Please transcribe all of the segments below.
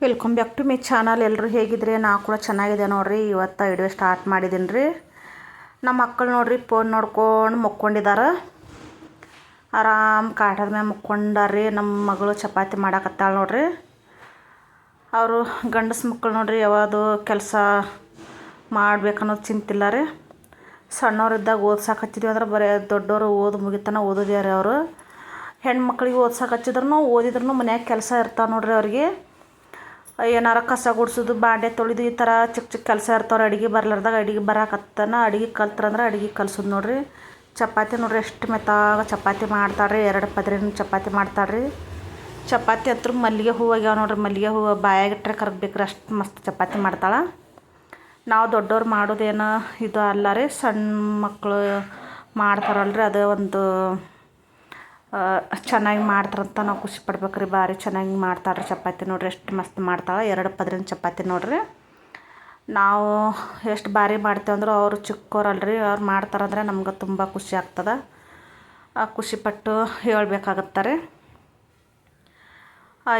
Welcome back to my channel ಎಲ್ಲರೂ ಹೇಗಿದ್ರೆ? ನಾ ಕೂಡ ಚೆನ್ನಾಗಿದೆ ನೋಡ್ರಿ. ಇವತ್ತು ವಿಡಿಯೋ ಸ್ಟಾರ್ಟ್ ಮಾಡಿದ್ದೀನಿ ರೀ. ನಮ್ಮ ಮಕ್ಕಳು ನೋಡ್ರಿ ಫೋನ್ ನೋಡ್ಕೊಂಡು ಮುಕ್ಕೊಂಡಿದ್ದಾರೆ ಆರಾಮ್ ಕಾಟದ ಮೇಲೆ ಮುಕ್ಕೊಂಡಾರ್ರಿ ನಮ್ಮ ಮಗಳು ಚಪಾತಿ ಮಾಡಾಕತ್ತಾಳ ನೋಡ್ರಿ. ಅವರು ಗಂಡಸ ಮಕ್ಕಳು ನೋಡ್ರಿ, ಯಾವುದು ಕೆಲಸ ಮಾಡ್ಬೇಕನ್ನೋದು ಚಿಂತಿಲ್ಲ ರೀ. ಸಣ್ಣವರಿದ್ದಾಗ ಓದ್ಸಕ್ಕೆ ಹಚ್ಚಿದ್ವಿ ಅಂದ್ರೆ ಬರೀ ದೊಡ್ಡವರು ಓದು ಮುಗಿತನ ಓದಿದ್ಯಾರ ರೀ ಅವರು. ಹೆಣ್ಮಕ್ಳಿಗೆ ಓದ್ಸಕ್ಕೆ ಹಚ್ಚಿದ್ರು ಓದಿದ್ರು ಮನ್ಯಾಗ ಕೆಲಸ ಇರ್ತಾವೆ ನೋಡ್ರಿ ಅವ್ರಿಗೆ. ಏನಾರ ಕಸ ಗುಡ್ಸೋದು, ಬಾಂಡೆ ತೊಳೆದು ಈ ಥರ ಚಿಕ್ಕ ಚಿಕ್ಕ ಕೆಲಸ ಇರ್ತಾವ್ರಿ ಅಡುಗೆ ಬರ್ಲಾರ್ದಾಗ ಅಡುಗೆ ಬರಕತ್ತನ, ಅಡುಗೆ ಕಲ್ತ್ರಂದ್ರೆ ಅಡುಗೆ ಕಲ್ಸೋದು ನೋಡ್ರಿ. ಚಪಾತಿ ನೋಡ್ರಿ ಎಷ್ಟು ಮೆತ್ತಾಗ ಚಪಾತಿ ಮಾಡ್ತಾರ್ರಿ, ಎರಡು ಪದ್ರಿನ ಚಪಾತಿ ಮಾಡ್ತಾರ್ರಿ. ಚಪಾತಿ ಹತ್ರ ಮಲ್ಲಿಗೆ ಹೂವು ಆಗ್ಯಾವ ನೋಡ್ರಿ, ಮಲ್ಲಿಗೆ ಹೂವು ಬಾಯಾಗಿಟ್ರೆ ಕರ್ಬೇಕ್ರಿ ಅಷ್ಟು ಮಸ್ತ್ ಚಪಾತಿ ಮಾಡ್ತಾಳೆ. ನಾವು ದೊಡ್ಡವ್ರು ಮಾಡೋದೇನು ಇದು ಅಲ್ಲ ರೀ, ಸಣ್ಣ ಮಕ್ಕಳು ಮಾಡ್ತಾರಲ್ರಿ, ಅದು ಒಂದು ಚೆನ್ನಾಗಿ ಮಾಡ್ತಾರಂತ ನಾವು ಖುಷಿ ಪಡ್ಬೇಕ್ರಿ. ಭಾರಿ ಚೆನ್ನಾಗಿ ಮಾಡ್ತಾಳ್ರಿ ಚಪಾತಿ ನೋಡ್ರಿ. ಎಷ್ಟು ಮಸ್ತ್ ಮಾಡ್ತಾಳೆ. ಎರಡು ಪದರಿನ ಚಪಾತಿ ನೋಡ್ರಿ. ನಾವು ಎಷ್ಟು ಭಾರಿ ಮಾಡ್ತೇವಂದ್ರೆ ಅವರು ಚಿಕ್ಕವ್ರಲ್ರಿ ಅವ್ರು ಮಾಡ್ತಾರಂದ್ರೆ ನಮ್ಗೆ ತುಂಬ ಖುಷಿ ಆಗ್ತದೆ. ಆ ಖುಷಿಪಟ್ಟು ಹೇಳ್ಬೇಕಾಗತ್ತೆ ರೀ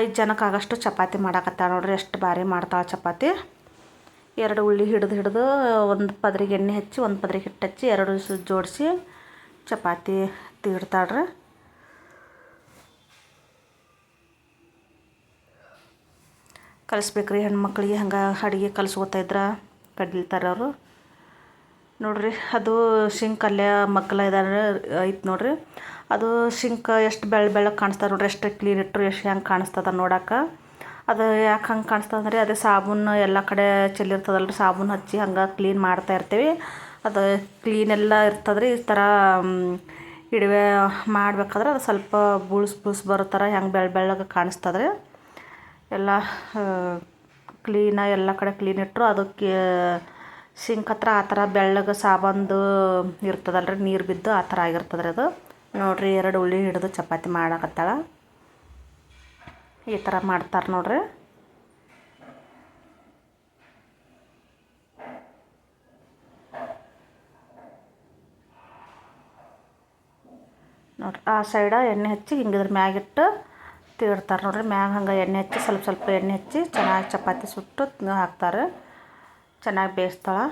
ಐದು ಜನಕ್ಕಾಗಷ್ಟು ಚಪಾತಿ ಮಾಡಾಕತ್ತಾಳೆ ನೋಡ್ರಿ. ಎಷ್ಟು ಭಾರಿ ಮಾಡ್ತಾಳೆ ಚಪಾತಿ. ಎರಡು ಉಳ್ಳಿ ಹಿಡಿದು ಹಿಡಿದು ಒಂದು ಪದ್ರಿಗೆ ಎಣ್ಣೆ ಹಚ್ಚಿ, ಒಂದು ಪದ್ರಿಗೆ ಹಿಟ್ಟು ಹಚ್ಚಿ, ಎರಡು ಜೋಡಿಸಿ ಚಪಾತಿ ತೀಡ್ತಾಳ್ರಿ. ಕಲಿಸ್ಬೇಕ್ರಿ ಹೆಣ್ಮಕ್ಳಿಗೆ ಹಂಗೆ ಅಡುಗೆ ಕಲಿಸ್ಕೋತಾ ಇದ್ರೆ ಕಡ್ಲಿತಾರೆ ಅವರು ನೋಡ್ರಿ, ಅದು ಶಿಂಕ್ ಅಲ್ಲೇ ಮಕ್ಕಳ ಇದಾರೆ, ಐತೆ ನೋಡ್ರಿ. ಅದು ಶಿಂಕ್ ಎಷ್ಟು ಬೆಳ್ಳ ಬೆಳ್ಳಗೆ ಕಾಣಿಸ್ತದೆ ನೋಡ್ರಿ, ಎಷ್ಟು ಕ್ಲೀನ್ ಇಟ್ಟರು ಎಷ್ಟು ಹೆಂಗೆ ಕಾಣಿಸ್ತದ ನೋಡಕ್ಕೆ ಅದು ಯಾಕೆ ಹಂಗೆ ಕಾಣಿಸ್ತದೆ ಅಂದ್ರೆ, ಅದೇ ಸಾಬೂನು ಎಲ್ಲ ಕಡೆ ಚೆಲ್ಲಿರ್ತದಲ್ರಿ ಸಾಬೂನು ಹಚ್ಚಿ ಹಂಗೆ ಕ್ಲೀನ್ ಮಾಡ್ತಾ ಇರ್ತೀವಿ. ಅದು ಕ್ಲೀನ್ ಎಲ್ಲ ರೀ ಈ ಥರ ಇಡವೆ ಮಾಡ್ಬೇಕಾದ್ರೆ ಅದು ಸ್ವಲ್ಪ ಬುಳ್ಸ್ ಬುಳ್ಸ್ ಬರೋ ಥರ ಹೆಂಗೆ ಬೆಳ್ಳ ಬೆಳ್ಳಗೆ ಕಾಣಿಸ್ತದ್ರಿ. ಎಲ್ಲ ಕ್ಲೀನಾಗಿ ಎಲ್ಲ ಕಡೆ ಕ್ಲೀನ್ ಇಟ್ಟರು ಅದಕ್ಕೆ ಸಿಂಕ್ ಹತ್ರ ಆ ಥರ ಬೆಳ್ಳಗೆ ಸಾಬಂದು ರೀ ನೀರು ಬಿದ್ದು ಆ ಥರ ಆಗಿರ್ತದ್ರಿ ಅದು. ನೋಡಿರಿ, ಎರಡು ಉಳ್ಳಿ ಹಿಡಿದು ಚಪಾತಿ ಮಾಡಕತ್ತಾಳ. ಈ ಥರ ಮಾಡ್ತಾರೆ ನೋಡ್ರಿ. ನೋಡ್ರಿ, ಆ ಸೈಡ ಎಣ್ಣೆ ಹಚ್ಚಿ ಹಿಂಗಿದ್ರ ಮ್ಯಾಗಿಟ್ಟು ತೀಡ್ತಾರೆ ನೋಡ್ರಿ. ಮ್ಯಾಗ ಹಂಗೆ ಎಣ್ಣೆ ಹಚ್ಚಿ ಸ್ವಲ್ಪ ಸ್ವಲ್ಪ ಎಣ್ಣೆ ಹಚ್ಚಿ ಚೆನ್ನಾಗಿ ಚಪಾತಿ ಸುಟ್ಟು ಹಾಕ್ತಾರೆ. ಚೆನ್ನಾಗಿ ಬೇಯಿಸ್ತಾಳೆ.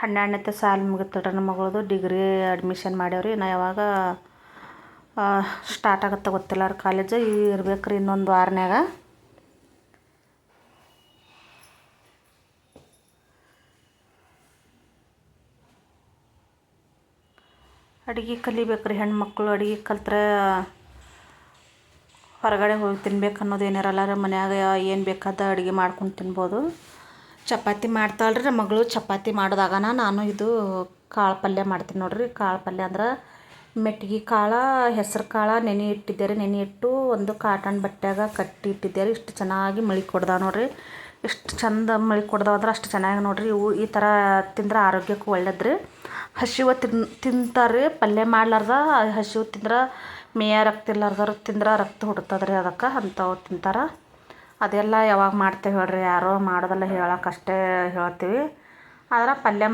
ಹನ್ನೆರಡನೇ ಸಾಲ ಮುಗಿತಡ್ರಿ ನಮ್ಮ ಮಗಳದು. ಡಿಗ್ರಿ ಅಡ್ಮಿಷನ್ ಮಾಡ್ಯಾವ್ರಿ. ನಾ ಯಾವಾಗ ಸ್ಟಾರ್ಟ್ ಆಗುತ್ತೆ ಗೊತ್ತಿಲ್ಲ. ರೀ ಕಾಲೇಜ್ ಇರ್ಬೇಕು ರೀ ಇನ್ನೊಂದು ವಾರನ್ಯಾಗ. ಅಡುಗೆ ಕಲಿಬೇಕ್ರಿ ಹೆಣ್ಮಕ್ಳು ಅಡುಗೆ ಕಲ್ತ್ರೆ ಹೊರಗಡೆ ಹೋಗಿ ತಿನ್ಬೇಕು ಅನ್ನೋದು ಏನಿರಲ್ಲ ರೀ, ಮನ್ಯಾಗ ಏನು ಬೇಕಾದ ಅಡುಗೆ ಮಾಡ್ಕೊಂಡು ತಿನ್ಬೋದು. ಚಪಾತಿ ಮಾಡ್ತಾಳೆ ರೀ ನಮ್ಮ ಮಗಳು, ಚಪಾತಿ ಮಾಡಿದಾಗನ ನಾನು ಇದು ಕಾಳು ಪಲ್ಯ ಮಾಡ್ತೀನಿ ನೋಡ್ರಿ. ಕಾಳು ಪಲ್ಯ ಅಂದ್ರೆ ಮೆಟ್ಗೆ ಕಾಳು, ಹೆಸರು ಕಾಳು, ನೆನೆ ಇಟ್ಟಿದ್ದೆ ರೀ ನೆನೆ ಇಟ್ಟು ಒಂದು ಕಾಟನ್ ಬಟ್ಟೆಯಾಗ ಕಟ್ಟಿ ಇಟ್ಟಿದ್ದೆ ರೀ ಇಷ್ಟು ಚೆನ್ನಾಗಿ ಮಳಿ ಕೊಡ್ದಾವ ನೋಡ್ರಿ. ಇಷ್ಟು ಚಂದ ಮಳಿ ಕೊಡ್ದಾವ ಅಂದ್ರೆ ಅಷ್ಟು ಚೆನ್ನಾಗಿ ನೋಡ್ರಿ. ಇವು ಈ ಥರ ತಿಂದ್ರೆ ಆರೋಗ್ಯಕ್ಕೂ ಒಳ್ಳೇದು ಹಸಿವು ತಿನ್ ತಿಂತಾರೆ ಪಲ್ಯ ಮಾಡ್ಲಾರ್ದ, ಹಸಿವು ತಿಂದ್ರೆ ಮೇಯ ರಕ್ತ ಇರ್ಲಾರ್ದವ್ರು ತಿಂದ್ರೆ ರಕ್ತ ಹುಡ್ತದ್ರಿ ಅದಕ್ಕೆ ಅಂಥವು ತಿಂತಾರೆ. ಅದೆಲ್ಲ ಯಾವಾಗ ಮಾಡ್ತೇವೆ ಹೇಳ್ರಿ, ಯಾರೋ ಮಾಡೋದೆಲ್ಲ ಹೇಳೋಕ್ಕಷ್ಟೇ ಹೇಳ್ತೀವಿ. ಆದ್ರೆ ಪಲ್ಯ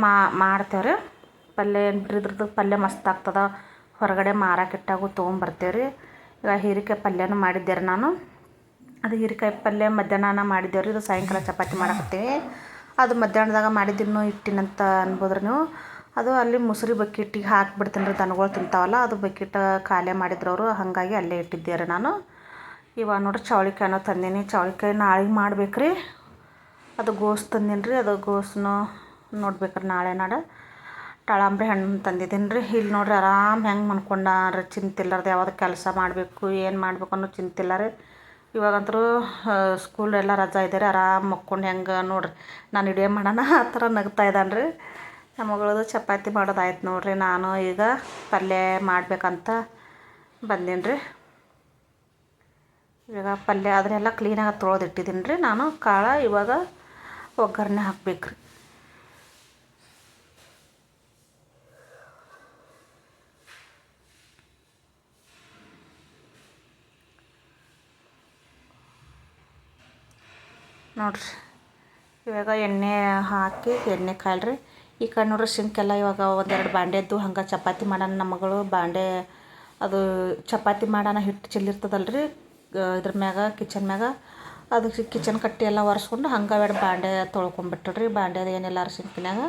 ಮಾಡ್ತೇವೆ ರೀ ಪಲ್ಯ ಏನು ಬಿಡ್ರಿ ಇದ್ರದ್ದು ಪಲ್ಯ ಮಸ್ತ್ ಆಗ್ತದೆ, ಹೊರಗಡೆ ಮಾರಾಕಿಟ್ಟಾಗೂ ತೊಗೊಂಬರ್ತೇವೆ ರೀ ಈಗ ಹೀರಿಕಾಯಿ ಪಲ್ಯನೂ ಮಾಡಿದ್ದೆ ರೀ ನಾನು. ಅದು ಹೀರಿಕಾಯಿ ಪಲ್ಯ ಮಧ್ಯಾಹ್ನ ಮಾಡಿದ್ದೇವೆ ರೀ ಇದು ಸಾಯಂಕಾಲ ಚಪಾತಿ ಮಾಡಕತ್ತೀವಿ. ಅದು ಮಧ್ಯಾಹ್ನದಾಗ ಮಾಡಿದ್ದನ್ನು ಇಟ್ಟಿನಂತ ಅನ್ಬೋದ್ರಿ ನೀವು. ಅದು ಅಲ್ಲಿ ಮುಸುರಿ ಬಕೆಟಿಗೆ ಹಾಕ್ಬಿಡ್ತೀನಿ ರೀ ದನಗಳು ತಿಂತಾವಲ್ಲ, ಅದು ಬಕೆಟ್ ಖಾಲಿ ಮಾಡಿದ್ರು ಅವರು, ಹಾಗಾಗಿ ಅಲ್ಲೇ ಇಟ್ಟಿದ್ದೆ ರೀ ನಾನು. ಇವಾಗ ನೋಡಿ ಚೌಳಿಕಾಯಿನೂ ತಂದೀನಿ. ಚೌಳಿಕಾಯಿ ನಾಳೆಗೆ ಮಾಡ್ಬೇಕು ರೀ ಅದು ಗೋಸ್ ತಂದೀನಿ ರೀ, ಅದು ಗೋಸ್ನು ನೋಡ್ಬೇಕ್ರಿ ನಾಳೆ ನಾಡ. ಟಾಳಂಬ್ರಿ ಹಣ್ಣು ತಂದಿದ್ದೀನಿ ರೀ. ಇಲ್ಲಿ ನೋಡ್ರಿ ಆರಾಮ್ ಹೆಂಗೆ ಮನ್ಕೊಂಡಾರ ಚಿಂತಿಲ್ಲಾರ್ದು ಯಾವ್ದು ಕೆಲಸ ಮಾಡಬೇಕು, ಏನು ಮಾಡಬೇಕು ಅನ್ನೋ ಚಿಂತಿಲ್ಲ ರೀ. ಇವಾಗಂತರೂ ಸ್ಕೂಲ್ ಎಲ್ಲ ರಜಾ ಇದ್ದಾರೆ ರೀ, ಆರಾಮ್ ಮಕ್ಕೊಂಡು ಹೆಂಗೆ ನೋಡ್ರಿ, ನಾನು ಇಡೇ ಮಾಡೋಣ ಆ ಥರ ನಗ್ತಾ ಇದ್ದಾನೆ ರೀ. ನಮ್ಮ ಚಪಾತಿ ಮಾಡೋದಾಯ್ತು ನೋಡ್ರಿ. ನಾನು ಈಗ ಪಲ್ಯ ಮಾಡಬೇಕಂತ ಬಂದೀನಿ ರೀ ಇವಾಗ ಪಲ್ಯ ಅದನ್ನೆಲ್ಲ ಕ್ಲೀನಾಗಿ ತೊಳೆದು ಇಟ್ಟಿದ್ದೀನಿ ರೀ ನಾನು ಕಾಳು ಇವಾಗ ಒಗ್ಗರಣೆ ಹಾಕ್ಬೇಕು ರೀ ನೋಡ್ರಿ. ಇವಾಗ ಎಣ್ಣೆ ಹಾಕಿ ಎಣ್ಣೆ ಕಾಯ್ಲ್ರಿ. ಈ ಕಡೆ ನೋಡ್ರಿ ಸಿಂಕೆಲ್ಲ ಇವಾಗ ಒಂದೆರಡು ಬಾಂಡೆ ಇದ್ದು ಹಂಗೆ ಚಪಾತಿ ಮಾಡೋಣ. ನಮ್ಮ ಮಗಳು ಬಾಂಡೆ, ಅದು ಚಪಾತಿ ಮಾಡೋಣ, ಹಿಟ್ಟು ಚೆಲ್ಲಿರ್ತದಲ್ಲ ರೀ ಇದ್ರ ಮ್ಯಾಗ ಕಿಚನ್ ಮ್ಯಾಗ. ಅದು ಕಿಚನ್ ಕಟ್ಟಿ ಎಲ್ಲ ಒರೆಸ್ಕೊಂಡು ಹಂಗೆ ಎರಡು ಬಾಂಡೆ ತೊಳ್ಕೊಂಬಿಟ್ರಿ ಬಾಂಡೆ ಅದು ಏನೆಲ್ಲ ಅರ್ಶಿನ್ಕಿನ್ಯಾಗ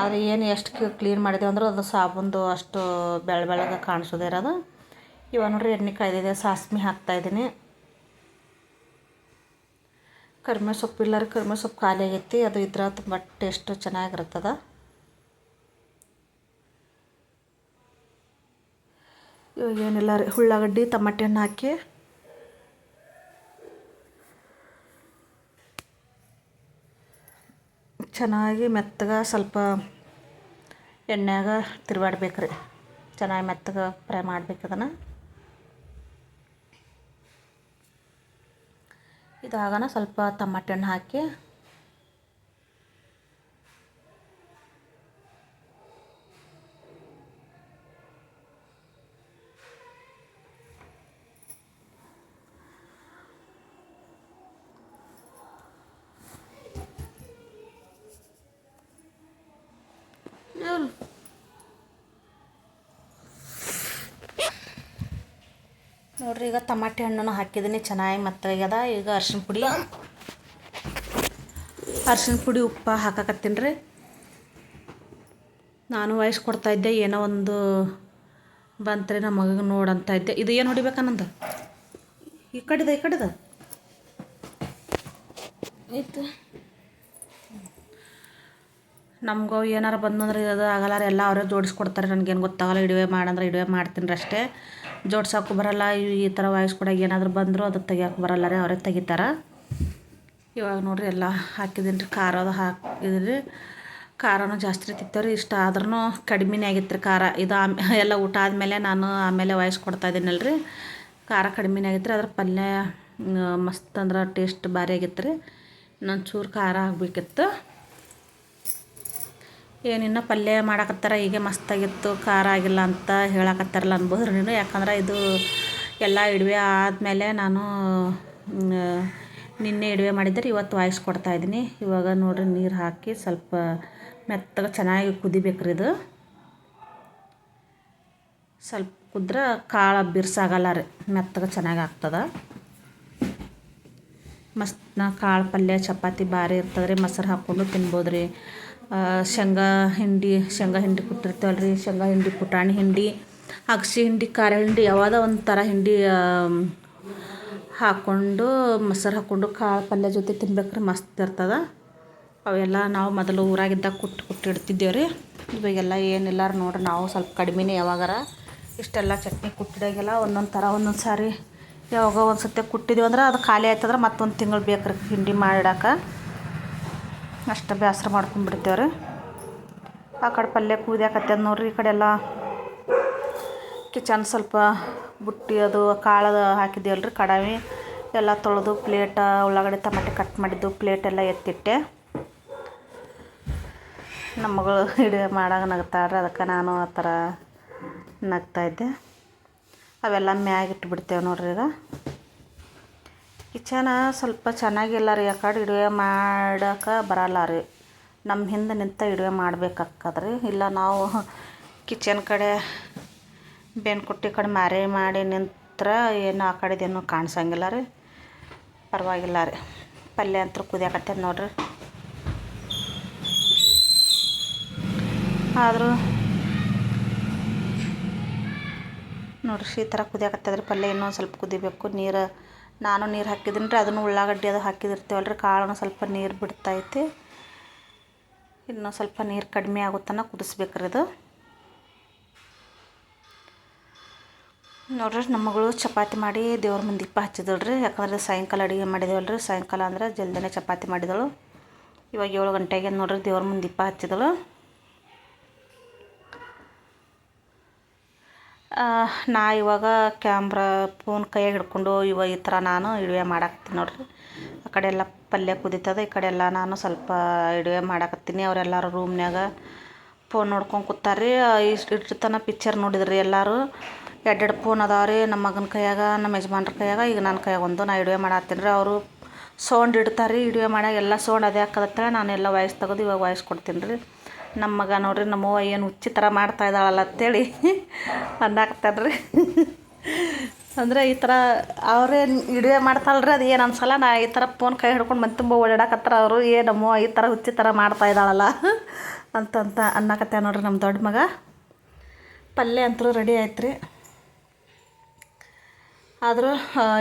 ಆದರೆ ಏನು ಎಷ್ಟು ಕ್ಲೀನ್ ಮಾಡಿದೆ ಅಂದ್ರೆ ಅದು ಸಾಬೂನ್ದು ಅಷ್ಟು ಬೆಳ್ಳ ಬೆಳಗ್ಗೆ ಕಾಣಿಸೋದೇ ಇರೋದು. ಇವಾಗ ನೋಡ್ರಿ ಎಣ್ಣೆ ಕಾಯ್ದಿದೆ, ಸಾಸ್ಮಿ ಹಾಕ್ತಾಯಿದ್ದೀನಿ ಕರಿಮೆ ಸೊಪ್ಪು ಇಲ್ಲ ರೀ ಕರಿಮೆ ಸೊಪ್ಪು ಖಾಲಿ ಆಗೈತಿ, ಅದು ಇದ್ರೆ ತುಂಬ ಟೇಸ್ಟು ಚೆನ್ನಾಗಿರ್ತದ ಇವಾಗ ಏನಿಲ್ಲ ರೀ, ಉಳ್ಳಾಗಡ್ಡಿ ಟಮಾಟೆ ಹಣ್ಣು ಹಾಕಿ. ಚೆನ್ನಾಗಿ ಮೆತ್ತಗೆ ಸ್ವಲ್ಪ ಎಣ್ಣೆಯಾಗ ತಿರುಗಾಡ್ಬೇಕ್ರಿ ಚೆನ್ನಾಗಿ ಮೆತ್ತಗೆ ಫ್ರೈ ಮಾಡ್ಬೇಕು ಅದನ್ನು. ಇದಾಗನ ಸ್ವಲ್ಪ ಟಮಾಟೆ ಹಣ್ಣು ಹಾಕಿ ನೋಡ್ರಿ ಈಗ ಟಮಾಟೆ ಹಣ್ಣನ್ನು ಹಾಕಿದ್ದೀನಿ ಚೆನ್ನಾಗಿ ಮೆತ್ತಗಾಗ್ಯದ ಈಗ ಅರ್ಶಿನ ಪುಡಿ. ಅರ್ಶಿಣ ಪುಡಿ ಉಪ್ಪು ಹಾಕಕತ್ತೀನಿ ರೀ. ನಾನು ವಯಸ್ಸು ಕೊಡ್ತಾ ಇದ್ದೆ ಏನೋ ಒಂದು ಬಂತ್ರಿ ನಮ್ಮ ಮಗಗೆ ನೋಡಂತ ಇದ್ದೆ. ಇದು ಏನು ಹೊಡಿಬೇಕನ್ನಂದು ಈ ಕಡೆದ ಈ ಕಡೆದ. ಇತ್ತು ನಮ್ಗೆ ಏನಾರು ಬಂದಂದ್ರೆ ಇದು ಆಗಲ್ಲ ಎಲ್ಲ ಅವರೇ ಜೋಡಿಸ್ಕೊಡ್ತಾರೆ. ನನಗೇನು ಗೊತ್ತಾಗಲ್ಲ ಇಡುವೆ ಮಾಡಂದ್ರೆ ಇಡುವೆ ಮಾಡ್ತೀನಿ ರೀ ಅಷ್ಟೇ. ಜೋಡ್ಸೋಕ್ಕೂ ಬರಲ್ಲ, ಈ ಥರ ವಾಯ್ಸ್ ಕೊಡಾಗ ಏನಾದರೂ ಬಂದರೂ ಅದು ತೆಗಿಯೋಕೆ ಬರಲ್ಲ ರೀ, ಅವರೇ ತೆಗಿತಾರೆ. ಇವಾಗ ನೋಡಿರಿ ಎಲ್ಲ ಹಾಕಿದ್ದೀನಿ ರೀ ಖಾರ ಅದು ಹಾಕಿದ್ರಿ ಖಾರನೂ ಜಾಸ್ತಿ ತಿಂತೇವೆ ರೀ ಇಷ್ಟ ಆದ್ರೂ ಕಡಿಮೆನೇ ಆಗಿತ್ತು ರೀ ಖಾರ. ಇದು ಆಮ್, ಎಲ್ಲ ಊಟ ಆದಮೇಲೆ ನಾನು ಆಮೇಲೆ ವಾಯ್ಸ್ ಕೊಡ್ತಾ ಇದ್ದೀನಲ್ಲ ರೀ ಖಾರ ಕಡಿಮೆನೇ ಆಗಿತ್ತು ರೀ ಅದ್ರ ಪಲ್ಯ ಮಸ್ತ್ ಅಂದ್ರೆ ಟೇಸ್ಟ್ ಭಾರಿ ಆಗಿತ್ತು ರೀ ಇನ್ನೊಂದು ಚೂರು ಖಾರ ಆಗಬೇಕಿತ್ತು. ಏನಿನ್ನ ಪಲ್ಯ ಮಾಡಕತ್ತಾರ, ಹೀಗೆ ಮಸ್ತಾಗಿತ್ತು, ಖಾರ ಆಗಿಲ್ಲ ಅಂತ ಹೇಳಕತ್ತಾರಲ್ಲ ಅನ್ಬೋದು ನೀನು? ಯಾಕಂದ್ರೆ ಇದು ಎಲ್ಲ ಇಡುವೆ ಆದಮೇಲೆ ನಾನು ನಿನ್ನೆ ಇಡುವೆ ಮಾಡಿದ್ದರೆ ಇವತ್ತು ವಾಯ್ಸ್ ಕೊಡ್ತಾಯಿದ್ದೀನಿ ಇವಾಗ ನೋಡಿರಿ ನೀರು ಹಾಕಿ ಸ್ವಲ್ಪ ಮೆತ್ತಗೆ ಚೆನ್ನಾಗಿ ಕುದಿಬೇಕು ರೀ ಇದು. ಸ್ವಲ್ಪ ಕುದ್ರೆ ಕಾಳು ಬಿರ್ಸಾಗಲ್ಲ ರೀ, ಮೆತ್ತಗೆ ಚೆನ್ನಾಗಿ ಆಗ್ತದೆ. ಮಸ್ತ್ನ ಕಾಳು ಪಲ್ಯ, ಚಪಾತಿ ಭಾರಿ ಇರ್ತದೆ ರೀ, ಮೊಸರು ಹಾಕ್ಕೊಂಡು ತಿನ್ಬೋದು ರೀ. ಶೇಂಗಾ ಹಿಂಡಿ ಶೇಂಗಾ ಹಿಂಡಿ ಕುಟ್ಟಿರ್ತೀವಲ್ಲ ರೀ, ಶೇಂಗಾ ಹಿಂಡಿ, ಪುಟಾಣಿ ಹಿಂಡಿ, ಅಗಸಿ ಹಿಂಡಿ ಖಾರ ಹಿಂಡಿ ಯಾವಾಗ ಒಂದು ಥರ ಹಿಂಡಿ ಹಾಕ್ಕೊಂಡು ಮೊಸರು ಹಾಕ್ಕೊಂಡು ಕಾಳು ಪಲ್ಯ ಜೊತೆ ತಿನ್ಬೇಕ್ರಿ ಮಸ್ತ್ ಇರ್ತದೆ. ಅವೆಲ್ಲ ನಾವು ಮೊದಲು ಊರಾಗಿದ್ದಾಗ ಕುಟ್ಟು ಕುಟ್ಟು ಇಡ್ತಿದ್ದೇವೆ ರೀ. ಇವಾಗೆಲ್ಲ ಏನಿಲ್ಲ ನೋಡ್ರಿ, ನಾವು ಸ್ವಲ್ಪ ಕಡಿಮೆನೇ ಯಾವಾಗಾರ ಇಷ್ಟೆಲ್ಲ ಚಟ್ನಿ ಕುಟ್ಟಿದಾಗೆಲ್ಲ ಒಂದೊಂದು ಥರ ಒಂದೊಂದು ಸಾರಿ ಯಾವಾಗ ಒಂದು ಸತಿ ಕುಟ್ಟಿದ್ವಿ ಅಂದ್ರೆ ಅದು ಖಾಲಿ ಆಯ್ತಂದ್ರೆ ಮತ್ತೊಂದು ತಿಂಗಳು ಬೇಕ್ರಿ ಹಿಂಡಿ ಮಾಡಿಡಕ್ಕೆ ಅಷ್ಟು ಬೇಸರ ಮಾಡ್ಕೊಂಡ್ಬಿಡ್ತೇವೆ ರೀ ಆ ಕಡೆ ಪಲ್ಯ ಕುದಿಯಾಕತ್ತದ ನೋಡ್ರಿ, ಈ ಕಡೆ ಎಲ್ಲ ಕಿಚನ್ ಸ್ವಲ್ಪ ಬುಟ್ಟಿ ಅದು ಕಾಳು ಹಾಕಿದ್ದೇವಲ್ಲ ರೀ ಕಡಾಯಿ ಎಲ್ಲ ತೊಳೆದು ಪ್ಲೇಟ ಉಳ್ಳಾಗಡೆ ಟಮಾಟೆ ಕಟ್ ಮಾಡಿದ್ದು, ಪ್ಲೇಟ್ ಎಲ್ಲ ಎತ್ತಿಟ್ಟೆ. ನಮ್ಮ ಮಗಳು ಹಿಡಿಯ ಮಾಡಾಗ ನಗ್ತಾಳ್ರಿ, ಅದಕ್ಕೆ ನಾನು ಆ ಥರ ನಗ್ತಾಯಿದ್ದೆ ಅವೆಲ್ಲ ಮ್ಯಾಗ ಇಟ್ಬಿಡ್ತೇವೆ ನೋಡ್ರಿ ಈಗ. ಕಿಚನ ಸ್ವಲ್ಪ ಚೆನ್ನಾಗಿಲ್ಲ ರೀ ಆ ಕಡೆ ಇಡುವೆ ಮಾಡೋಕೆ ಬರಲ್ಲ ರೀ. ನಮ್ಮ ಹಿಂದೆ ನಿಂತ ಇಡುವೆ ಮಾಡ್ಬೇಕಾಕ್ಕದ್ರಿ ಇಲ್ಲ ನಾವು ಕಿಚನ್ ಕಡೆ ಬೆನ್ಕುಟ್ಟಿ ಕಡೆ ಮಾರಿ ಮಾಡಿ ನಿಂತ್ರ ಏನು ಆ ಕಡೆದೇನು ಕಾಣಿಸಂಗಿಲ್ಲ ರೀ. ಪರವಾಗಿಲ್ಲ ರೀ. ಪಲ್ಯ ಅಂತೂ ಕುದಿಯಾಕತ್ತೇನೆ ನೋಡ್ರಿ. ಆದರೂ ನೋಡ್ರಿ ಈ ಥರ ಕುದಿಯಾಕತ್ತದ್ರಿ ಪಲ್ಯ ಇನ್ನೊಂದು ಸ್ವಲ್ಪ ಕುದಿಬೇಕು. ನೀರು, ನಾನು ನೀರು ಹಾಕಿದ್ದೀನಿ ರೀ, ಅದನ್ನು ಉಳ್ಳಾಗಡ್ಡಿ ಅದು ಹಾಕಿದಿರ್ತೀವಲ್ಲ ರೀ ಕಾಳನ್ನು ಸ್ವಲ್ಪ ನೀರು ಬಿಡ್ತೈತಿ. ಇನ್ನೂ ಸ್ವಲ್ಪ ನೀರು ಕಡಿಮೆ ಆಗುತ್ತನ ಕುದಿಸ್ಬೇಕ್ರಿ ಇದು. ನೋಡ್ರಿ ನಮ್ಮ ಮಗಳು ಚಪಾತಿ ಮಾಡಿ ದೇವ್ರ ಮುಂದೆ ದೀಪ ಹಚ್ಚಿದಳು ರೀ ಯಾಕಂದ್ರೆ ಸಾಯಂಕಾಲ ಅಡುಗೆ ಮಾಡಿದೇವಲ್ಲ ರೀ ಸಾಯಂಕಾಲ ಅಂದ್ರೆ ಜಲ್ದಿನೇ ಚಪಾತಿ ಮಾಡಿದಳು. ಇವಾಗ ಏಳು ಗಂಟೆಗೆ ನೋಡ್ರಿ ದೇವ್ರ ಮುಂದೆ ದೀಪ ಹಚ್ಚಿದಳು. ನಾ ಇವಾಗ ಕ್ಯಾಮ್ರಾ ಫೋನ್ ಕೈಯಾಗ ಹಿಡ್ಕೊಂಡು ಇವಾಗ ಈ ಥರ ನಾನು ಇಡುವೆ ಮಾಡಾಕತ್ತೀನಿ ನೋಡಿರಿ. ಆ ಕಡೆ ಎಲ್ಲ ಪಲ್ಯ ಕುದೀತದ, ಈ ಕಡೆ ಎಲ್ಲ ನಾನು ಸ್ವಲ್ಪ ಇಡುವೆ ಮಾಡಾಕತ್ತೀನಿ. ಅವರೆಲ್ಲರೂ ರೂಮ್ನ್ಯಾಗ ಫೋನ್ ನೋಡ್ಕೊಂಡು ಕೂತಾರೆ ಇಷ್ಟು ಇಷ್ಟು ತನ ಪಿಕ್ಚರ್ ನೋಡಿದ್ರಿ ಎಲ್ಲರೂ. ಎರಡೆರಡು ಫೋನ್ ಅದಾವ ರೀ ನಮ್ಮ ಮಗನ ಕೈಯಾಗ, ನಮ್ಮ ಯಜಮಾನ್ರ ಕೈಯಾಗ. ಈಗ ನನ್ನ ಕೈಯಾಗ ಒಂದು, ನಾ ಇಡುವೆ ಮಾಡತ್ತೀನಿ ರೀ. ಅವರು ಸೌಂಡ್ ಇಡ್ತಾರೆ ರೀ ಇಡುವೆ ಮಾಡಾಗ ಎಲ್ಲ ಸೌಂಡ್ ಅದೇ ಹಾಕದತ್ತ ಎಲ್ಲ ವಾಯ್ಸ್ ತೆಗೆದು ಇವಾಗ ವಾಯ್ಸ್ ಕೊಡ್ತೀನಿ ರೀ. ನಮ್ಮ ಮಗ ನೋಡ್ರಿ ನಮ್ಮವ್ವ ಏನು ಹುಚ್ಚಿ ಥರ ಮಾಡ್ತಾ ಇದ್ದಾಳಲ್ಲ ಅಂತೇಳಿ ಅಂದಾಕ್ತಾರ್ರಿ ಅಂದರೆ ಈ ಥರ ಅವರೇ ಇಡುವೆ ಮಾಡ್ತಾಳ್ರಿ, ಅದು ಏನು ಅನ್ಸಲ್ಲ. ನಾ ಈ ಥರ ಫೋನ್ ಕೈ ಹಿಡ್ಕೊಂಡು ಮನೆ ತುಂಬ ಓಡಾಡಕತ್ತಾರ ಅವರು. ಏ ನಮ್ಮವ್ವ ಈ ಥರ ಹುಚ್ಚಿ ಥರ ಮಾಡ್ತಾ ಇದ್ದಾಳಲ್ಲ ಅಂತಂತ ಅನ್ನಕತ್ತೆ ನೋಡ್ರಿ ನಮ್ಮ ದೊಡ್ಡ ಮಗ. ಪಲ್ಯ ಅಂತೂ ರೆಡಿ ಆಯ್ತು ರೀ ಆದರೂ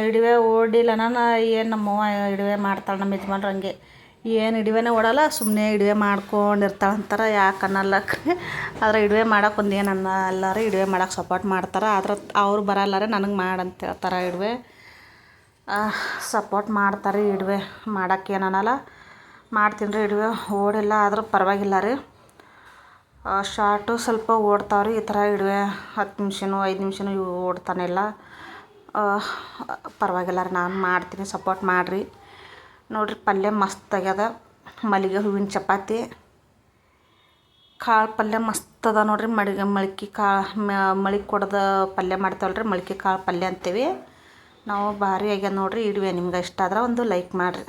ಇಡಿವೆ ಓಡಿಲ್ಲ. ನಾನು ಏನು ನಮ್ಮವ್ವ ಇಡಿವೆ ಮಾಡ್ತಾಳೆ ನಮ್ಮ ಯಜಮಾನ್ರು ಹಂಗೆ. ಏನು ಇಡುವೆನೇ ಓಡಲ್ಲ ಸುಮ್ಮನೆ ಇಡುವೆ ಮಾಡ್ಕೊಂಡಿರ್ತಾಳೆ ಅಂತಾರೆ, ಯಾಕೆ ಅನ್ನಲ್ಲ. ಆದರೆ ಇಡುವೆ ಮಾಡೋಕೆ ಒಂದು ಏನು ಅನ್ನ ಎಲ್ಲರೂ ಇಡಿವೆ ಮಾಡೋಕೆ ಸಪೋರ್ಟ್ ಮಾಡ್ತಾರೆ. ಆದ್ರೆ ಅವ್ರು ಬರಲ್ಲಾರೆ, ನನಗೆ ಮಾಡಂತ ಹೇಳ್ತಾರೆ ಇಡಿವೆ. ಸಪೋರ್ಟ್ ಮಾಡ್ತಾರೆ ಇಡುವೆ ಮಾಡೋಕ್ಕೆ ಏನು ಅನ್ನಲ್ಲ. ಮಾಡ್ತೀನಿ ರೀ ಇಡುವೆ, ಓಡಿಲ್ಲ ಆದರೂ ಪರವಾಗಿಲ್ಲ ರೀ. ಶಾರ್ಟು ಸ್ವಲ್ಪ ಓಡ್ತಾವೆ ರೀ ಈ ಥರ ಇಡುವೆ, ಹತ್ತು ನಿಮಿಷನೂ, ಐದು ನಿಮಿಷನೂ ಇವು ಓಡ್ತಾನೆ ಇಲ್ಲ. ಪರವಾಗಿಲ್ಲ ರೀ, ನಾನು ಮಾಡ್ತೀನಿ ಸಪೋರ್ಟ್ ಮಾಡಿರಿ. ನೋಡಿರಿ ಪಲ್ಯ ಮಸ್ತ್ ಆಗ್ಯದ. ಮಲ್ಲಿಗೆ ಹೂವಿನ ಚಪಾತಿ. ಕಾಳು ಪಲ್ಯ ಮಸ್ತ್ ಅದ ನೋಡ್ರಿ. ಮಡಿಗೆ ಮಳ್ಕಿ ಕಾಳು ಮಳಿಗೆ ಕೊಡದ ಪಲ್ಯ ಮಾಡ್ತೇವಲ್ಲ ರೀ ಮಳ್ಕಿ ಕಾಳು ಪಲ್ಯ ಅಂತೀವಿ. ನಾವು ಭಾರಿ ಆಗ್ಯದ ನೋಡ್ರಿ. ಇಡುವೆ ನಿಮ್ಗೆ ಇಷ್ಟ ಆದ್ರೆ ಒಂದು ಲೈಕ್ ಮಾಡಿರಿ.